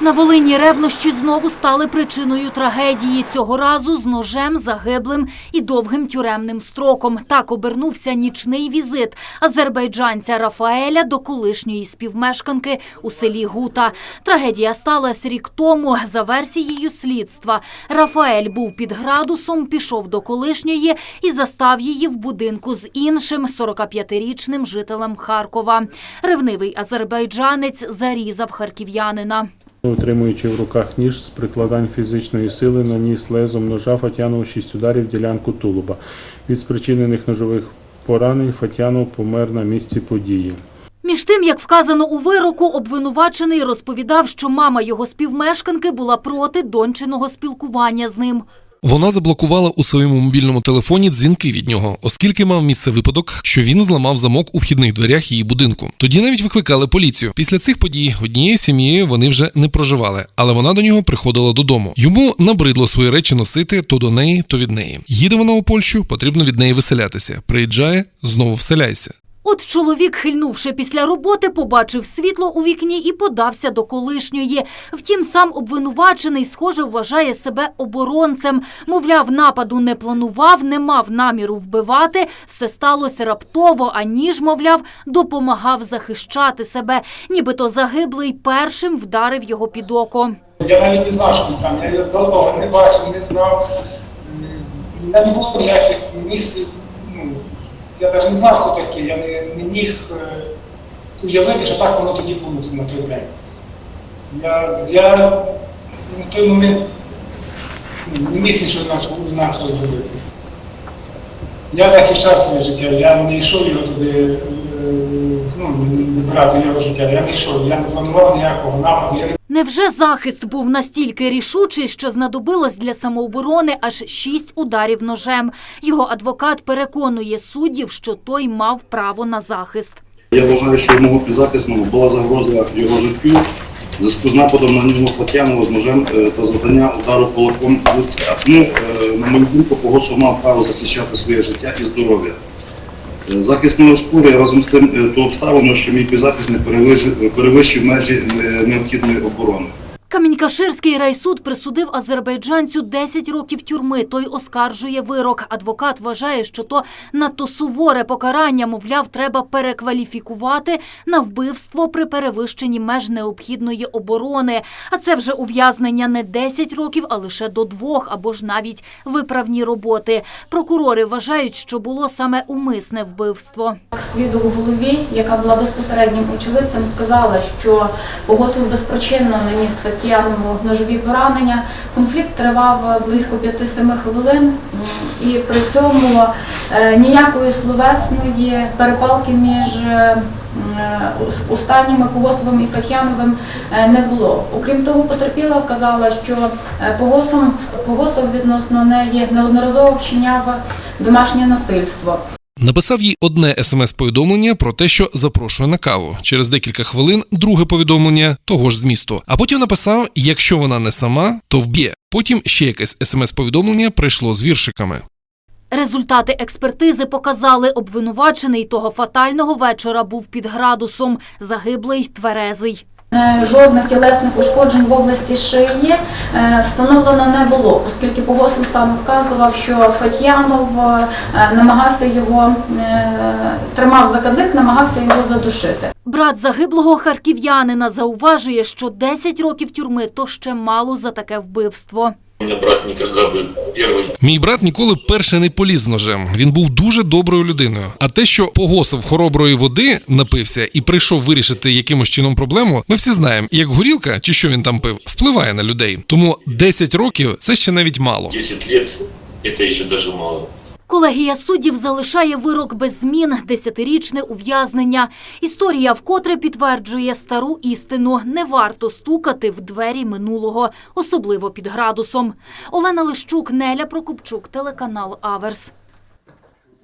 На Волині ревнощі знову стали причиною трагедії. Цього разу з ножем, загиблим і довгим тюремним строком. Так обернувся нічний візит азербайджанця Рафаеля до колишньої співмешканки у селі Гута. Трагедія сталася рік тому. За версією слідства, Рафаель був під градусом, пішов до колишньої і застав її в будинку з іншим 45-річним жителем Харкова. Ревнивий азербайджанець зарізав харків'янина. Утримуючи в руках ніж з прикладань фізичної сили, наніс лезом ножа Фатянову шість ударів ділянку тулуба. Від спричинених ножових поранень Фатянов помер на місці події. Між тим, як вказано у вироку, обвинувачений розповідав, що мама його співмешканки була проти дончиного спілкування з ним. Вона заблокувала у своєму мобільному телефоні дзвінки від нього, оскільки мав місце випадок, що він зламав замок у вхідних дверях її будинку. Тоді навіть викликали поліцію. Після цих подій однією сім'єю вони вже не проживали, але вона до нього приходила додому. Йому набридло свої речі носити то до неї, то від неї. Їде вона у Польщу, потрібно від неї виселятися. Приїжджає, знову вселяйся. От чоловік, хильнувши після роботи, побачив світло у вікні і подався до колишньої. Втім, сам обвинувачений, схоже, вважає себе оборонцем. Мовляв, нападу не планував, не мав наміру вбивати. Все сталося раптово, а ніж, мовляв, допомагав захищати себе. Нібито загиблий першим вдарив його під око. Я навіть не знав, що він там. Я його давно не бачив, не знав. Не було ніяких мислів. Я навіть не знав, хто такий. Я не, не міг е, уявити, що так воно тоді було на той день. Я, я на той момент не міг нічого інакшого зробити. Я захищав своє життя, я не йшов його туди, е, ну, забирати його життя. Я не йшов, я не планував ніякого нападу. Я не Невже захист був настільки рішучий, що знадобилось для самооборони аж шість ударів ножем? Його адвокат переконує суддів, що той мав право на захист. Я вважаю, що у мого підзахисного була загроза його життю зв'язку з нападом на нього Фатянова з ножем е, та завдання удару кулаком в лице. Е, на мою думку, Погосов мав право захищати своє життя і здоров'я. Е, Захист не разом з тим то ту обставину, що мій підзахисник перевищив, перевищив межі е, необхідної оборони. Камінькаширський райсуд присудив азербайджанцю 10 років тюрми. Той оскаржує вирок. Адвокат вважає, що то надто суворе покарання, мовляв, треба перекваліфікувати на вбивство при перевищенні меж необхідної оборони. А це вже ув'язнення не 10 років, а лише до двох або ж навіть виправні роботи. Прокурори вважають, що було саме умисне вбивство. Свідок у голові, яка була безпосереднім очевидцем, вказала, що Богослов безпричинно наніс Фатєнову ножові поранення. Конфлікт тривав близько 5-7 хвилин, і при цьому е, ніякої словесної перепалки між е, останніми Погосовим і Фатьяновим е, не було. Окрім того, потерпіла вказала, що Погосов відносно неї неодноразово вчиняв домашнє насильство. Написав їй одне смс-повідомлення про те, що запрошує на каву. Через декілька хвилин друге повідомлення того ж змісту. А потім написав: якщо вона не сама, то вб'є. Потім ще якесь смс-повідомлення прийшло з віршиками. Результати експертизи показали, обвинувачений того фатального вечора був під градусом, загиблий тверезий. Е, Жодних тілесних ушкоджень в області шиї е, встановлено не було, оскільки Погосов сам вказував, що Фатьянов е, намагався його тримав за кадик, намагався його задушити. Брат загиблого харків'янина зауважує, що 10 років тюрми то ще мало за таке вбивство У меня брат никогда бы первый Мій брат ніколи перше не поліз з ножем. Він був дуже доброю людиною. А те, що погосив хороброї води, напився і прийшов вирішити якимось чином проблему, ми всі знаємо, як горілка чи що він там пив, впливає на людей. Тому 10 років це ще навіть мало. 10 лет, это еще даже мало. Колегія суддів залишає вирок без змін – десятирічне ув'язнення. Історія вкотре підтверджує стару істину. Не варто стукати в двері минулого, особливо під градусом. Олена Лищук, Неля Прокопчук, телеканал Аверс.